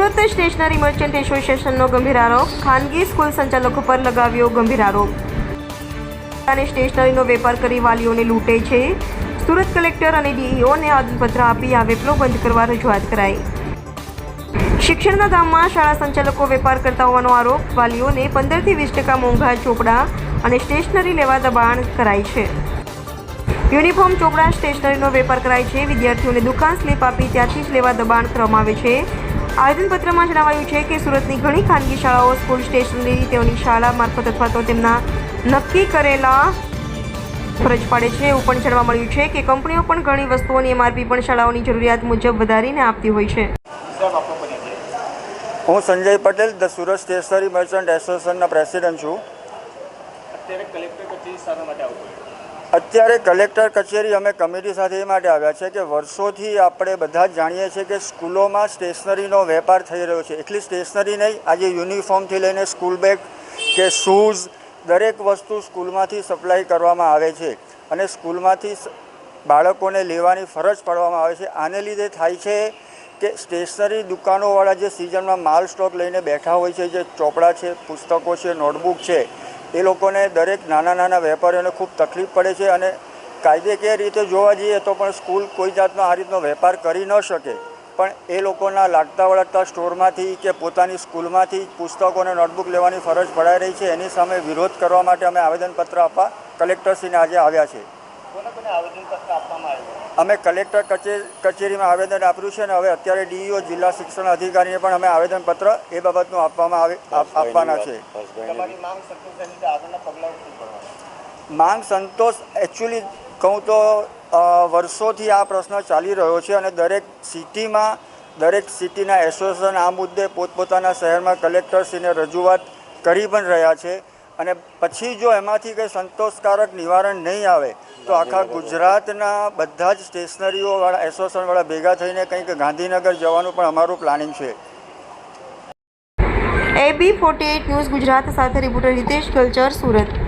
Surat stationery merchant એસોસિએશનનો ગંભીર આરોપ. ખાનગી સ્કૂલ સંચાલકો પર લગાવ્યો ગંભીર આરોપ. અને સ્ટેશનરીનો વેપાર કરી વાલીઓને લૂંટે છે. સુરત કલેક્ટર અને ડીઈઓને આદનપત્ર આપી આ વેપલો બંધ કરવા રજૂઆત કરાઈ. શિક્ષણના ગામમાં શાળા સંચાલકો વેપાર કરતા હોવાનો આરોપ. વાલીઓને પંદરથી વીસ ટકા મોંઘા ચોપડા અને સ્ટેશનરી લેવા દબાણ કરાય છે. યુનિફોર્મ ચોપડા સ્ટેશનરીનો વેપાર કરાય છે. વિદ્યાર્થીઓને દુકાન સ્લીપ આપી ત્યાંથી જ લેવા દબાણ કરવામાં આવે છે. આવેદનપત્રમાં જણાવાયું છે કે સુરતની ઘણી ખાનગી શાળાઓ સ્કૂલ સ્ટેશનરી તેઓની શાળા મારફત અથવા તો તેમના નક્કી કરેલા ફરજ પાડે છે. એવું પણ જાણવા મળ્યું છે કે કંપનીઓ પણ ઘણી વસ્તુઓની એમઆરપી પણ શાળાઓની જરૂરિયાત મુજબ વધારીને આપતી હોય છે. હું Sanjay Patel the Surat stationery merchant એસોસિએશનના પ્રેસિડન્ટ છું. અત્યારે કલેક્ટર કચેરી માટે અત્યારે કલેક્ટર કચેરી અમે કમિટી સાથે એ માટે આવ્યા છે કે વર્ષોથી આપણે બધા જ જાણીએ છીએ કે સ્કૂલોમાં સ્ટેશનરીનો વેપાર થઈ રહ્યો છે. એટલી સ્ટેશનરી નહીં, આજે યુનિફોર્મથી લઈને સ્કૂલ બેગ કે શૂઝ, દરેક વસ્તુ સ્કૂલમાંથી સપ્લાય કરવામાં આવે છે. અને સ્કૂલમાંથી બાળકોને લેવાની ફરજ પાડવામાં આવે છે. આને લીધે થાય છે કે સ્ટેશનરી દુકાનોવાળા જે સિઝનમાં માલ સ્ટોક લઈને બેઠા હોય છે, જે ચોપડા છે, પુસ્તકો છે, નોટબુક છે એ લોકોને દરેક નાના નાના વેપારીઓને ખૂબ તકલીફ પડે છે અને કાયદેકીય રીતે જોવા જઈએ તો પણ સ્કૂલ કોઈ જાતનો આ રીતનો વેપાર કરી ન શકે. પણ એ લોકોના લાગતા વળગતા સ્ટોરમાંથી કે પોતાની સ્કૂલમાંથી પુસ્તકો અને નોટબુક લેવાની ફરજ પડાઈ રહી છે. એની સામે વિરોધ કરવા માટે અમે આવેદનપત્ર આપવા કલેક્ટરશ્રીને આજે આવ્યા છે. અમે કલેક્ટર કચે- કચેરીમાં આવેદન આપ્યું છે અને હવે અત્યારે ડીઈઓ જિલ્લા શિક્ષણ અધિકારીને પણ અમે આવેદનપત્ર એ બાબતનું આપવામાં આવે આપવાના છે. માંગ સંતોષ એકચ્યુઅલી કહું તો વર્ષોથી આ પ્રશ્ન ચાલી રહ્યો છે અને દરેક સિટીમાં દરેક સિટીના એસોસિએશન આ મુદ્દે પોતપોતાના શહેરમાં કલેક્ટરશ્રીને રજૂઆત કરી પણ રહ્યા છે. અને પછી જો એમાંથી કંઈ સંતોષકારક નિવારણ નહીં આવે, તો આખા ગુજરાતના બધા જ સ્ટેશનરીઓવાળા, એસોસિએશનવાળા ભેગા થઈને કંઈક ગાંધીનગર જવાનું પણ અમારું પ્લાનિંગ છે. એબી ફોર્ટી ન્યૂઝ ગુજરાત સાથે, રિપોર્ટર રિતેશ કલ્ચર, સુરત.